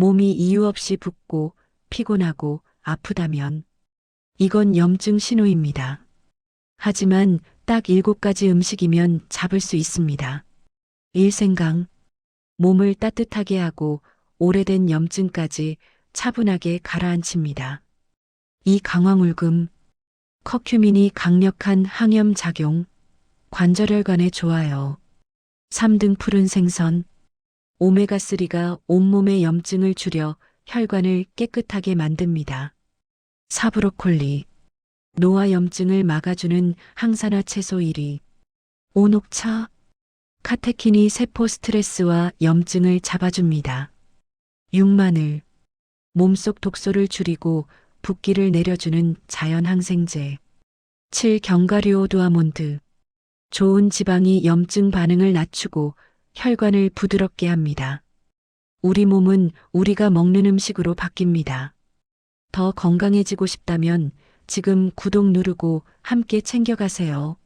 몸이 이유 없이 붓고 피곤하고 아프다면 이건 염증 신호입니다. 하지만 딱 일곱 가지 음식이면 잡을 수 있습니다. 일생강. 몸을 따뜻하게 하고 오래된 염증까지 차분하게 가라앉힙니다. 이 강황울금. 커큐민이 강력한 항염 작용. 관절혈관에 좋아요. 3등 푸른 생선. 오메가3가 온몸의 염증을 줄여 혈관을 깨끗하게 만듭니다. 사브로콜리. 노화 염증을 막아주는 항산화 채소 1위. 오녹차. 카테킨이 세포 스트레스와 염증을 잡아줍니다. 육마늘. 몸속 독소를 줄이고 붓기를 내려주는 자연 항생제. 7. 견과류오도아몬드. 좋은 지방이 염증 반응을 낮추고 혈관을 부드럽게 합니다. 우리 몸은 우리가 먹는 음식으로 바뀝니다. 더 건강해지고 싶다면 지금 구독 누르고 함께 챙겨가세요.